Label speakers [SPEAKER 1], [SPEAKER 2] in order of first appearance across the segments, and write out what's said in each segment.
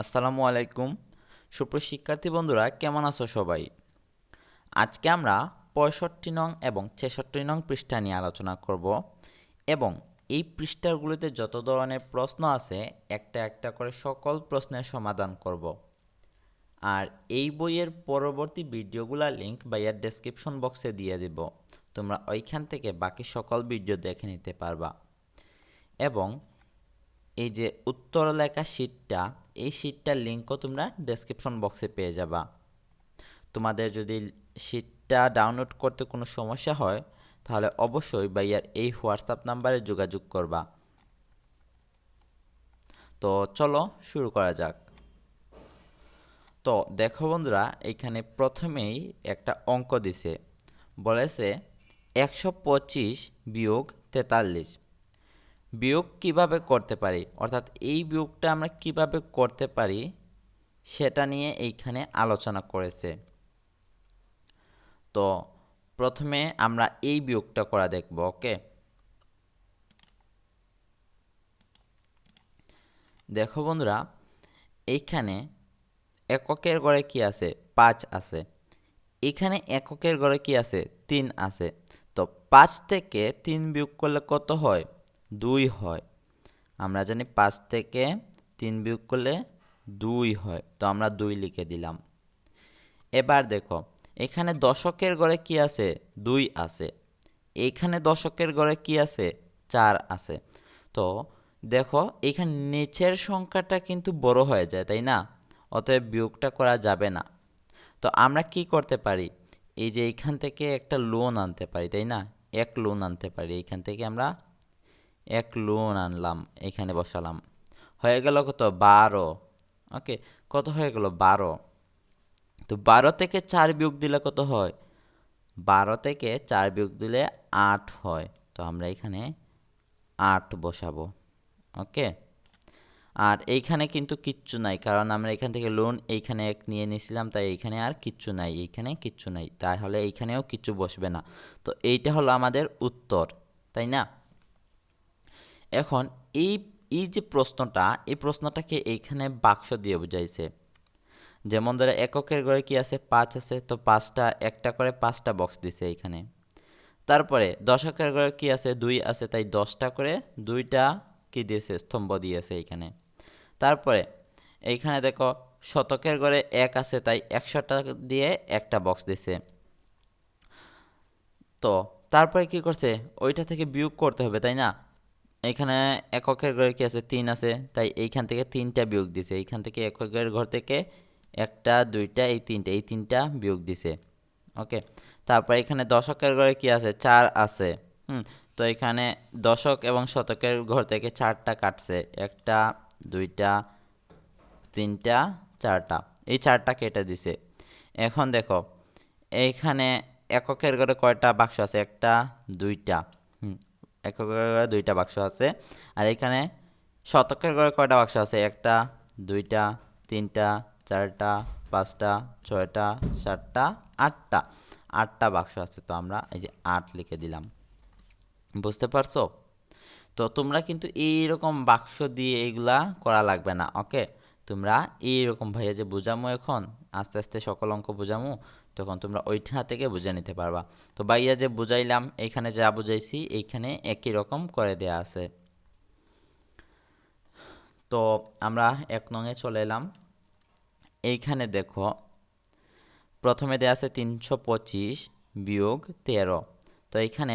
[SPEAKER 1] আসসালামু আলাইকুম। সুপ্রিয় শিক্ষার্থী বন্ধুরা, কেমন আছো সবাই? আজকে আমরা পঁয়ষট্টি নং এবং ছেষট্টি নং পৃষ্ঠা নিয়ে আলোচনা করব এবং এই পৃষ্ঠাগুলিতে যত ধরনের প্রশ্ন আছে, একটা একটা করে সকল প্রশ্নের সমাধান করব। আর এই বইয়ের পরবর্তী ভিডিওগুলোর লিঙ্ক ভাইয়ার ডেসক্রিপশন বক্সে দিয়ে দেব। তোমরা ওইখান থেকে বাকি সকল ভিডিও দেখে নিতে পারবা। এবং এই যে উত্তর লেখা শিটটা এই শিটটার লিঙ্কও তোমরা ডেসক্রিপশন বক্সে পেয়ে যাবা। তোমাদের যদি শিটটা ডাউনলোড করতে কোনো সমস্যা হয়, তাহলে অবশ্যই ভাইয়ার এই হোয়াটসঅ্যাপ নাম্বারে যোগাযোগ করবা। তো চলো শুরু করা যাক। তো দেখো বন্ধুরা, এখানে প্রথমেই একটা অঙ্ক দিছে। বলেছে একশো পঁচিশ বিয়োগ তেতাল্লিশ। বিয়োগ কীভাবে করতে পারি? অর্থাৎ এই বিয়োগটা আমরা কীভাবে করতে পারি সেটা নিয়ে এইখানে আলোচনা করেছে। তো প্রথমে আমরা এই বিয়োগটা করা দেখব, ওকে? দেখো বন্ধুরা, এইখানে এককের ঘরে কি আছে? পাঁচ আছে। এখানে এককের ঘরে কি আছে? তিন আছে। তো পাঁচ থেকে তিন বিয়োগ করলে কত হয়? দুই হয়। আমরা জানি পাঁচ থেকে তিন বিয়োগ করলে দুই হয়, তো আমরা দুই লিখে দিলাম। এবার দেখো, এখানে দশকের গড়ে কি আছে? দুই আছে। এইখানে দশকের গড়ে কি আছে? চার আছে। তো দেখো, এখানে নিচের সংখ্যাটা কিন্তু বড় হয়ে যায়, তাই না? অতএব বিয়োগটা করা যাবে না। তো আমরা কি করতে পারি? এই যে এইখান থেকে একটা লোন আনতে পারি, তাই না? এক লোন আনতে পারি। এইখান থেকে আমরা এক লোন আনলাম, এখানে বসালাম। হয়ে গেল কত? বারো। ওকে, কত হয়ে গেল? বারো। তো বারো থেকে চার বিয়োগ দিলে কত হয়? বারো থেকে চার বিয়োগ দিলে আট হয়। তো আমরা এখানে আট বসাবো। ওকে? আর এইখানে কিন্তু কিচ্ছু নাই, কারণ আমরা এখান থেকে লোন এইখানে এক নিয়ে নিয়েছিলাম, তাই এইখানে আর কিচ্ছু নাই, এইখানে কিচ্ছু নাই। তাহলে এইখানেও কিচ্ছু বসবে না। তো এইটা হলো আমাদের উত্তর, তাই না? এখন এই এই যে প্রশ্নটা, এই প্রশ্নটাকে এইখানে বাক্স দিয়ে বুঝাইছে। যেমন ধরে এককের ঘরে কি আছে? পাঁচ আছে। তো পাঁচটা, একটা করে পাঁচটা বক্স দিছে এইখানে। তারপরে দশকের ঘরে কি আছে? দুই আছে। তাই দশটা করে দুইটা কি দিয়েছে? স্তম্ভ দিয়েছে এইখানে। তারপরে এইখানে দেখো, শতকের ঘরে এক আছে। তাই একশোটা দিয়ে একটা বক্স দিছে। তো তারপরে কি করছে? ওইটা থেকে বিয়োগ করতে হবে, তাই না? এখানে এককের ঘরে কি আছে? তিন আছে। তাই এইখান থেকে তিনটা বিয়োগ দিছে। এইখান থেকে এককের ঘর থেকে একটা, দুইটা, এই তিনটা এই তিনটা বিয়োগ দিছে। ওকে? তারপর এখানে দশকের ঘরে কি আছে? চার আছে। হুম? তো এখানে দশক এবং শতকের ঘর থেকে চারটা কাটছে। একটা, দুইটা, তিনটা, চারটা। এই চারটা কেটে দিছে। এখন দেখো এইখানে এককের ঘরে কয়টা বাক্স আছে? একটা, দুইটা। হুম? এককের ঘরে দুইটা বাক্স আছে। আর এখানে শতকের ঘরে কয়টা বাক্স আছে? একটা, দুইটা, তিনটা, চারটা, পাঁচটা, ছয়টা, সাতটা, আটটা। আটটা বাক্স আছে। তো আমরা এই যে আট লিখে দিলাম। বুঝতে পারছ? তো তোমরা কিন্তু এইরকম বাক্স দিয়ে এইগুলা করা লাগবে না, ওকে? তোমরা এইরকম ভাইয়া যে বুঝামো এখন, আস্তে আস্তে সকল অঙ্ক বুঝামো তখন তোমরা ওইটা থেকে বুঝে নিতে পারবা। তো ভাইয়া যে বুঝাইলাম এইখানে যা বুঝাইছি এইখানে একই রকম করে দেয়া আছে। তো আমরা এক নঙে চলে এলাম। এইখানে দেখো, প্রথমে দেওয়া আছে তিনশো পঁচিশ বিয়োগ তেরো। তো এইখানে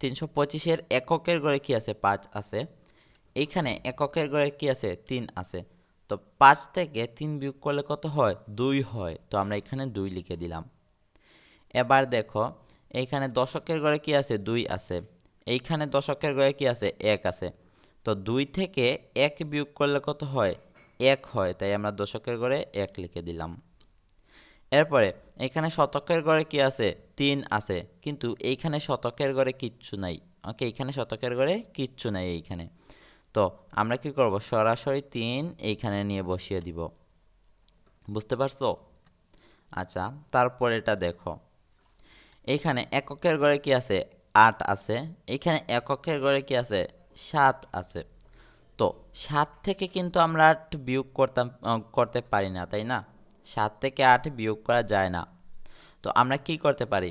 [SPEAKER 1] তিনশো পঁচিশের এককের ঘরে কি আছে? পাঁচ আছে। এইখানে এককের ঘরে কি আছে? তিন আছে। তো পাঁচ থেকে তিন বিয়োগ করলে কত হয়? দুই হয়। তো আমরা এখানে দুই লিখে দিলাম। এবার দেখো এইখানে দশকের ঘরে কি আছে? দুই আছে। এইখানে দশকের ঘরে কি আছে? এক আছে। তো দুই থেকে এক বিয়োগ করলে কত হয়? এক হয়। তাই আমরা দশকের ঘরে এক লিখে দিলাম। এরপরে, এখানে শতকের ঘরে কি আছে? তিন আছে। কিন্তু এইখানে শতকের ঘরে কিচ্ছু নাই। ওকে এইখানে শতকের ঘরে কিচ্ছু নাই এইখানে। তো আমরা কি করব? সরাসরি তিন এইখানে নিয়ে বসিয়ে দিব। বুঝতে পারছ? আচ্ছা তারপর এটা দেখো। এখানে এককের ঘরে কি আছে? আট আছে। এখানে এককের ঘরে কি আছে? সাত আছে। তো সাত থেকে কিন্তু আমরা আট বিয়োগ করতাম করতে পারি না, তাই না? সাত থেকে আট বিয়োগ করা যায় না। তো আমরা কি করতে পারি?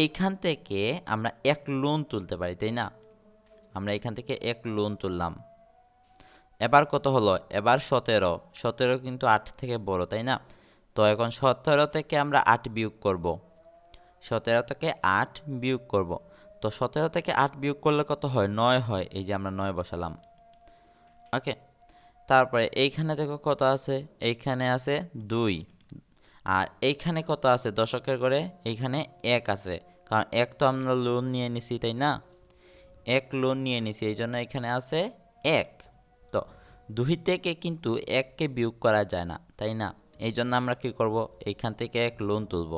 [SPEAKER 1] এইখান থেকে আমরা এক লোন তুলতে পারি, তাই না? আমরা এখান থেকে এক লোন তুললাম। এবার কত হলো? এবার সতেরো। সতেরো কিন্তু আট থেকে বড়, তাই না? তো এখন সতেরো থেকে আমরা আট বিয়োগ করব। সতেরো থেকে আট বিয়োগ করব। তো সতেরো থেকে আট বিয়োগ করলে কত হয়? নয় হয়। এই যে আমরা নয় বসালাম। ওকে? তারপরে এইখানে দেখো কত আছে? এইখানে আছে দুই। আর এইখানে কত আছে? দশকের করে এইখানে এক আছে। কারণ এক তো আমরা লোন নিয়ে নিছি, তাই না? এক লোন নিয়ে নিছি, এই জন্য এখানে আছে এক। তো দুই থেকে কিন্তু এককে বিয়োগ করা যায় না, তাই না? এই জন্য আমরা কি করব? এইখান থেকে এক লোন তুলব।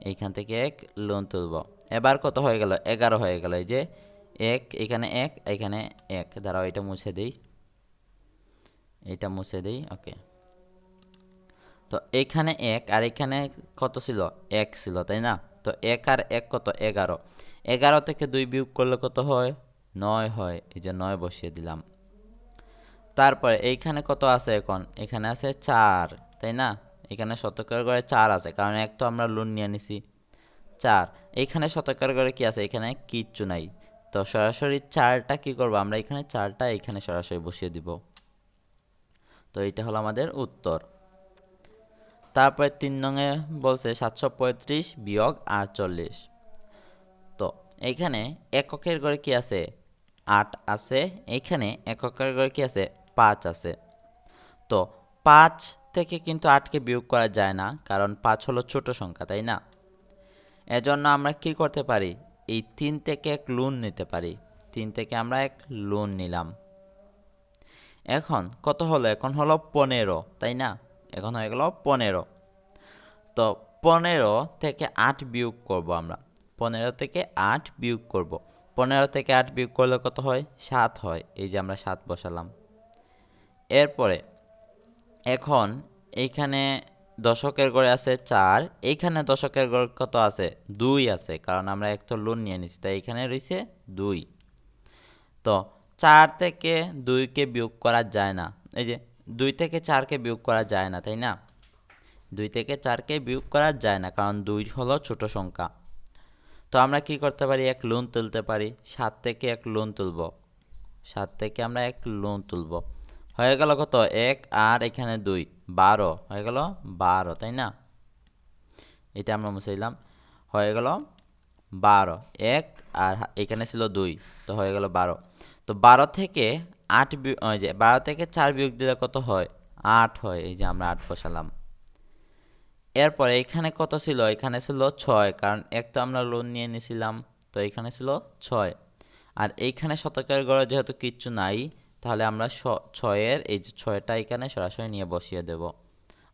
[SPEAKER 1] এইখান থেকে এক লোন তুলব। এবার কত হয়ে গেল? এগারো হয়ে গেল। এই যে এক, এখানে এক এখানে এক। দাঁড়াও, এটা মুছে দিই। এটা মুছে দিই, ওকে। তো এখানে এক আর এখানে কত ছিল? এক ছিল, তাই না? তো এক আর এক কত? এগারো। এগারো থেকে দুই বিয়োগ করলে কত হয়? নয় হয়। এই যে নয় বসিয়ে দিলাম। তারপরে এইখানে কত আছে এখন? এখানে আছে চার, তাই না? এখানে শতকের ঘরে চার আছে, কারণ এক তো আমরা লোন নিয়ে নিছি। চার। এইখানে শতকের ঘরে কি আছে? এখানে কিচ্ছু নাই। তো সরাসরি চারটা কি করব? আমরা এখানে চারটা এখানে সরাসরি বসিয়ে দিব। তো এটা হলো আমাদের উত্তর। তারপরে তিন নঙে বলছে সাতশো পঁয়ত্রিশ বিয়োগ আটচল্লিশ। তো এইখানে এককের ঘরে কি আছে? আট আছে। এইখানে এককের ঘরে কি আছে? পাঁচ আছে। তো পাঁচ থেকে কিন্তু আটকে বিয়োগ করা যায় না, কারণ পাঁচ হলো ছোট সংখ্যা, তাই না? এজন্য আমরা কি করতে পারি? এই তিন থেকে এক লোন নিতে পারি। তিন থেকে আমরা এক লোন নিলাম। এখন কত হলো? এখন হলো পনেরো, তাই না? এখন হয়ে গেল পনেরো। তো পনেরো থেকে আট বিয়োগ করব আমরা। পনেরো থেকে আট বিয়োগ করব। পনেরো থেকে আট বিয়োগ করলে কত হয়? সাত হয়। এই যে আমরা সাত বসালাম। এরপরে এখন এইখানে দশকের গড়ে আছে চার। এইখানে দশকের গড়ে কত আছে? দুই আছে। কারণ আমরা এক তো লোন নিয়ে নিচ্ছি তাই এখানে রয়েছে দুই। তো চার থেকে দুইকে বিয়োগ করা যায় না। এই যে দুই থেকে চারকে বিয়োগ করা যায় না, তাই না? দুই থেকে চারকে বিয়োগ করা যায় না, কারণ দুই হলো ছোট সংখ্যা। তো আমরা কি করতে পারি? এক লোন তুলতে পারি। সাত থেকে এক লোন তুলব। সাত থেকে আমরা এক লোন তুলব। হয়ে গেল কত? এক আর এখানে দুই। বারো। হয়ে গেল বারো, তাই না? এটা আমরা মুছে দিলাম। হয়ে গেল বারো। এক আর এখানে ছিল দুই। তো হয়ে গেল বারো। তো বারো থেকে আট যে বারো থেকে চার বিয়োগ দিলে কত হয়? আট হয়। এই যে আমরা আট বসালাম। এরপরে এখানে কত ছিল? এখানে ছিল ছয়, কারণ এক তো আমরা লোন নিয়ে নিয়েছিলাম তো এখানে ছিল ছয়। আর এইখানে শতকের গড়ে যেহেতু কিচ্ছু নাই, তাহলে আমরা ছয়ের এই যে ছয়টা এখানে সরাসরি নিয়ে বসিয়ে দেব।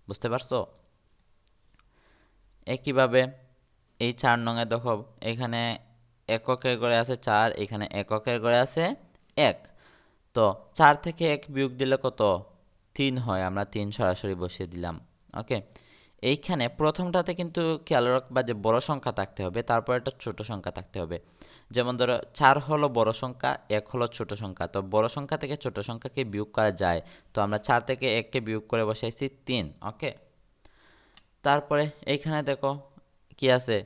[SPEAKER 1] বুঝতে পারছ? একইভাবে এই চার নঙে দেখো, এখানে এককের গড়ে আছে চার, এখানে এককের গড়ে আছে এক। তো চার থেকে এক বিয়োগ দিলে কত? তিন হয়, আমরা তিন সরাসরি বসিয়ে দিলাম, ওকে? এইখানে প্রথমটাতে কিন্তু খেয়াল রাখবা যে বড় সংখ্যা থাকতে হবে, তারপর একটা ছোট সংখ্যা থাকতে হবে। যেমন ধরো চার হলো বড় সংখ্যা, এক হলো ছোট সংখ্যা। তো বড় সংখ্যা থেকে ছোট সংখ্যাকে বিয়োগ করা যায়। তো আমরা চার থেকে এককে বিয়োগ করে বসাইছি তিন, ওকে? তারপরে এইখানে দেখো কি আছে?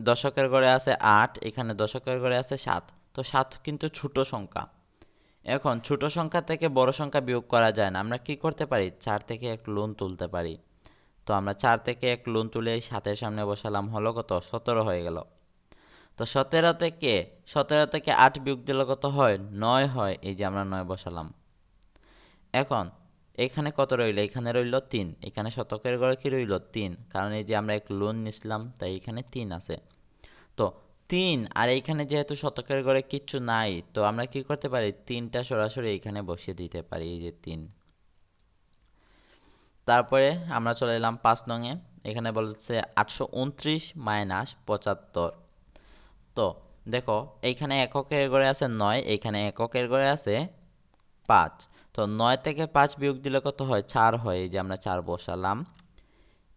[SPEAKER 1] দশকের ঘরে আছে আট, এখানে দশকের ঘরে আছে সাত। তো সাত কিন্তু ছোট সংখ্যা। এখন ছোট সংখ্যা থেকে বড় সংখ্যা বিয়োগ করা যায় না। আমরা কি করতে পারি? চার থেকে এক লোন তুলতে পারি। তো আমরা চার থেকে এক লোন তুলে সাতের সামনে বসালাম, হলো কত? সতেরো হয়ে গেল। তো সতেরো থেকে সতেরো থেকে আট বিয়োগ দিলে কত হয়? নয় হয়, এই যে আমরা নয় বসালাম। এখন, এখানে কত রইল? এখানে রইল তিন। এখানে শতকের গড়ে কি রইল? তিন। কারণ এই যে আমরা এক লোন নিছিলাম, তাই এখানে তিন আছে। তো তিন, আর এইখানে যেহেতু শতকের গড়ে কিচ্ছু নাই, তো আমরা কি করতে পারি? তিনটা সরাসরি এখানে বসিয়ে দিতে পারি, এই যে তিন। তারপরে আমরা চলে এলাম পাঁচ নঙে এখানে বলছে আটশো উনত্রিশ মাইনাস পঁচাত্তর। তো দেখো, এইখানে এককের ঘরে আছে নয়, এইখানে এককের ঘরে আছে পাঁচ। তো নয় থেকে পাঁচ বিয়োগ দিলে কত হয়? চার হয়, এই যে আমরা চার বসালাম।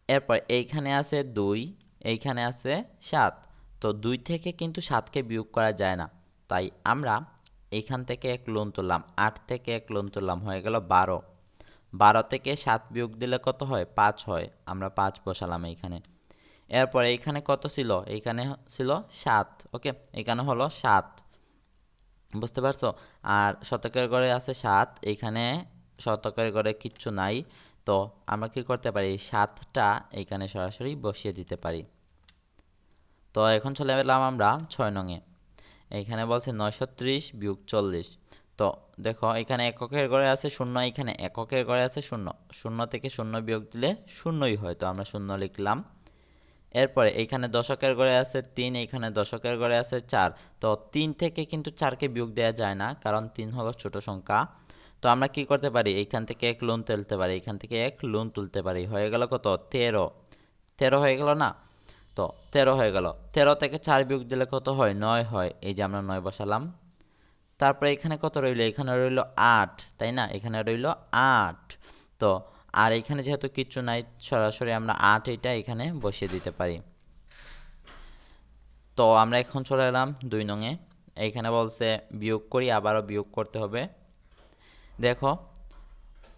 [SPEAKER 1] এরপর এইখানে আছে দুই, এইখানে আছে সাত। তো দুই থেকে কিন্তু সাতকে বিয়োগ করা যায় না। তাই আমরা এইখান থেকে এক লোন তুললাম, আট থেকে এক লোন তুললাম, হয়ে গেল বারো। বারো থেকে সাত বিয়োগ দিলে কত হয়? পাঁচ হয়। আমরা পাঁচ বসালাম এইখানে। এরপরে এইখানে কত ছিল? এইখানে ছিল সাত, ওকে? এখানে হলো সাত। বুঝতে পারছ? আর শতকের ঘরে আছে সাত। এইখানে শতকের ঘরে কিচ্ছু নাই। তো আমরা কি করতে পারি? সাতটা এইখানে সরাসরি বসিয়ে দিতে পারি। তো এখন চলে এলাম আমরা ছয় নঙে এইখানে বলছে নয়শো ত্রিশ বিয়োগ চল্লিশ। তো দেখো, এখানে এককের ঘরে আছে শূন্য, এখানে এককের ঘরে আছে শূন্য। শূন্য থেকে শূন্য বিয়োগ দিলে শূন্যই হয়, তো আমরা শূন্য লিখলাম। এরপরে এইখানে দশকের ঘরে আছে তিন এইখানে দশকের ঘরে আছে চার। তো তিন থেকে কিন্তু চারকে বিয়োগ দেওয়া যায় না, কারণ তিন হলো ছোট সংখ্যা। তো আমরা কি করতে পারি? এইখান থেকে এক লোন তুলতে পারি এইখান থেকে এক লোন তুলতে পারি। হয়ে গেল কত? তেরো। তেরো হয়ে গেল না? তো তেরো হয়ে গেল। তেরো থেকে চার বিয়োগ দিলে কত হয়? নয় হয়। এই যে আমরা নয় বসালাম। তারপরে এখানে কত রইল? এখানে রইল আট, তাই না? এখানে রইল আট। তো, আর এখানে যেহেতু কিচ্ছু নাই, সরাসরি আমরা আট এটা এখানে বসিয়ে দিতে পারি। তো, আমরা এখন চলে এলাম দুই নঙে এইখানে বলছে বিয়োগ করি, আবারও বিয়োগ করতে হবে। দেখো,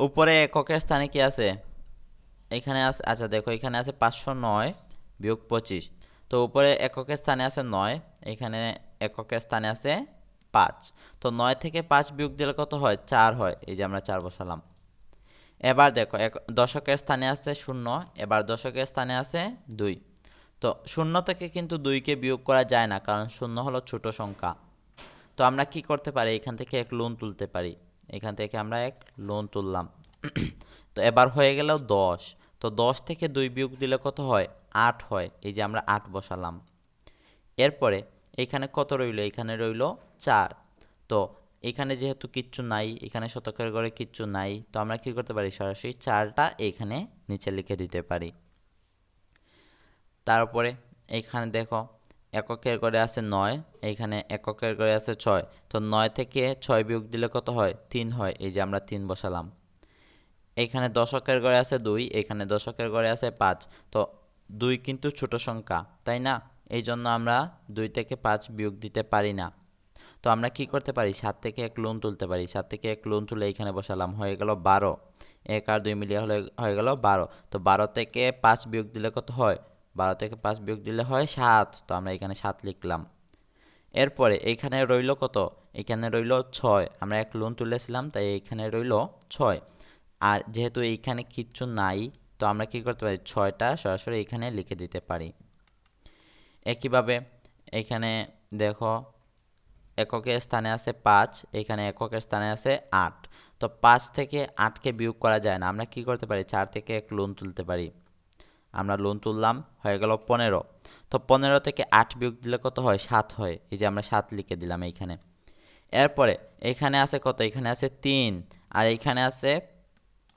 [SPEAKER 1] উপরে এককের স্থানে কি আছে? এখানে আছে আচ্ছা দেখো, এখানে আছে পাঁচশো নয় বিয়োগ পঁচিশ। তো, উপরে এককের স্থানে আছে নয়, এখানে এককের স্থানে আছে পাঁচ। তো নয় থেকে পাঁচ বিয়োগ দিলে কত হয়? চার হয়। এই যে আমরা চার বসালাম। এবার দেখো, এক দশকের স্থানে আছে শূন্য, এবার দশকের স্থানে আছে দুই। তো শূন্য থেকে কিন্তু দুইকে বিয়োগ করা যায় না, কারণ শূন্য হলো ছোট সংখ্যা। তো আমরা কি করতে পারি? এখান থেকে এক লোন তুলতে পারি। এখান থেকে আমরা এক লোন তুললাম। তো এবার হয়ে গেল দশ। তো দশ থেকে দুই বিয়োগ দিলে কত হয়? আট হয়। এই যে আমরা আট বসালাম। এরপরে এখানে কত রইল? এখানে রইল চার। তো এখানে যেহেতু কিচ্ছু নাই, এখানে শতকের ঘরে কিচ্ছু নাই, তো আমরা কি করতে পারি? সরাসরি চারটা এখানে নিচে লিখে দিতে পারি। তারপরে এইখানে দেখো, এককের ঘরে আছে নয় এইখানে এককের ঘরে আছে ছয়। তো নয় থেকে ছয় বিয়োগ দিলে কত হয়? তিন হয়, এই যে আমরা তিন বসালাম। এখানে দশকের ঘরে আছে দুই, এখানে দশকের ঘরে আছে পাঁচ। তো দুই কিন্তু ছোট সংখ্যা, তাই না? এই জন্য আমরা দুই থেকে পাঁচ বিয়োগ দিতে পারি না। তো আমরা কি করতে পারি? সাত থেকে এক লোন তুলতে পারি। সাত থেকে এক লোন তুলে এখানে বসালাম। হয়ে গেল বারো। এক আর দুই মিলিয়ে হলে হয়ে গেল বারো। তো বারো থেকে পাঁচ বিয়োগ দিলে কত হয়? বারো থেকে পাঁচ বিয়োগ দিলে হয় সাত। তো আমরা এখানে সাত লিখলাম। এরপরে এইখানে রইল কত? এখানে রইল ছয়। আমরা এক লোন তুলেছিলাম, তাই এইখানে রইল ছয়। আর যেহেতু এইখানে কিচ্ছু নাই, তো আমরা কি করতে পারি? ছয়টা সরাসরি এখানে লিখে দিতে পারি। একইভাবে এখানে দেখো এককের স্থানে আছে পাঁচ, এখানে এককের স্থানে আছে আট। তো পাঁচ থেকে আটকে বিয়োগ করা যায় না। আমরা কি করতে পারি? চার থেকে এক লোন তুলতে পারি। আমরা লোন তুললাম, হয়ে গেল পনেরো। তো পনেরো থেকে আট বিয়োগ দিলে কত হয়? সাত হয়। এই যে আমরা সাত লিখে দিলাম এইখানে। এরপরে এখানে আছে কত? এখানে আছে তিন আর এইখানে আছে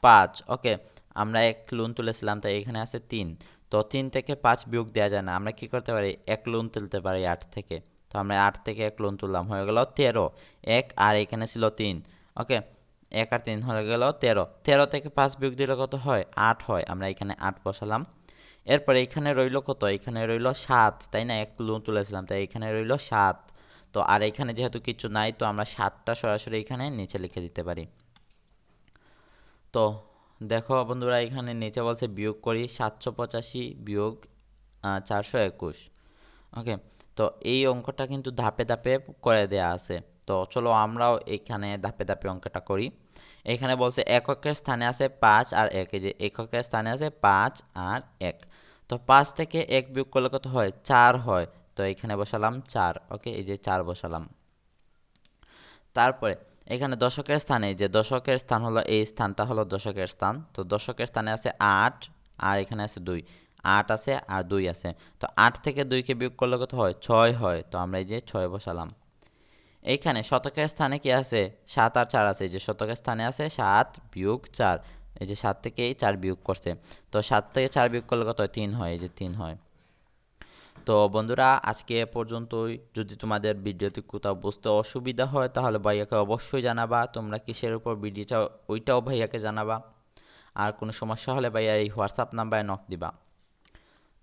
[SPEAKER 1] পাঁচ। ওকে, আমরা এক লোন তুলেছিলাম, তাই এখানে আছে তিন। তো তিন থেকে পাঁচ বিয়োগ দেওয়া যায় না। আমরা কি করতে পারি? এক লোন তুলতে পারি আট থেকে। তো আমরা আট থেকে এক লোন তুললাম, হয়ে গেল তেরো। এক আর এখানে ছিল তিন ওকে এক আর তিন হয়ে গেল তেরো। তেরো থেকে পাঁচ বিয়োগ দিলে কত হয়? আট হয়, আমরা এখানে আট বসালাম। এরপরে এখানে রইল কত? এখানে রইল সাত, তাই না? এক লোন তুলেছিলাম, তাই এখানে রইল সাত। তো আর এখানে যেহেতু কিছু নাই, তো আমরা সাতটা সরাসরি এখানে নিচে লিখে দিতে পারি। তো দেখো বন্ধুরা, এখানে নিচে বলছে বিয়োগ করি, সাতশো পঁচাশি বিয়োগ চারশো একুশ ওকে তো এই অঙ্কটা কিন্তু ধাপে ধাপে করে দেয়া আছে। তো চলো আমরাও এখানে ধাপে ধাপে অঙ্কটা করি। এখানে বলছে এককের স্থানে আছে পাঁচ আর এক, এই যে এককের স্থানে আছে পাঁচ আর এক। তো পাঁচ থেকে এক বিয়োগ করলে কত হয়? চার হয়। তো এখানে বসালাম চার, ওকে? এই যে চার বসালাম। তারপরে এখানে দশকের স্থানে যে দশকের স্থান হলো, এই স্থানটা হলো দশকের স্থান। তো দশকের স্থানে আছে আট আর এখানে আছে দুই। আট আছে আর দুই আছে। তো আট থেকে দুইকে বিয়োগ করলে কত হয়? ছয় হয়। তো আমরা এই যে ছয় বসালাম। এইখানে শতকের স্থানে কি আছে? সাত আর চার আছে। যে শতকের স্থানে আছে সাত বিয়োগ চার। এই যে সাত থেকে চার বিয়োগ করছে। তো সাত থেকে চার বিয়োগ করলে কত হয়? তিন হয়। এই যে তিন হয়। তো বন্ধুরা, আজকে পর্যন্তই। যদি তোমাদের ভিডিওতে কোথাও বুঝতে অসুবিধা হয়, তাহলে ভাইয়াকে অবশ্যই জানাবা। তোমরা কিসের উপর ভিডিও ওইটাও ভাইয়াকে জানাবা। আর কোনো সমস্যা হলে ভাইয়া এই হোয়াটসঅ্যাপ নাম্বারে নক দিবা।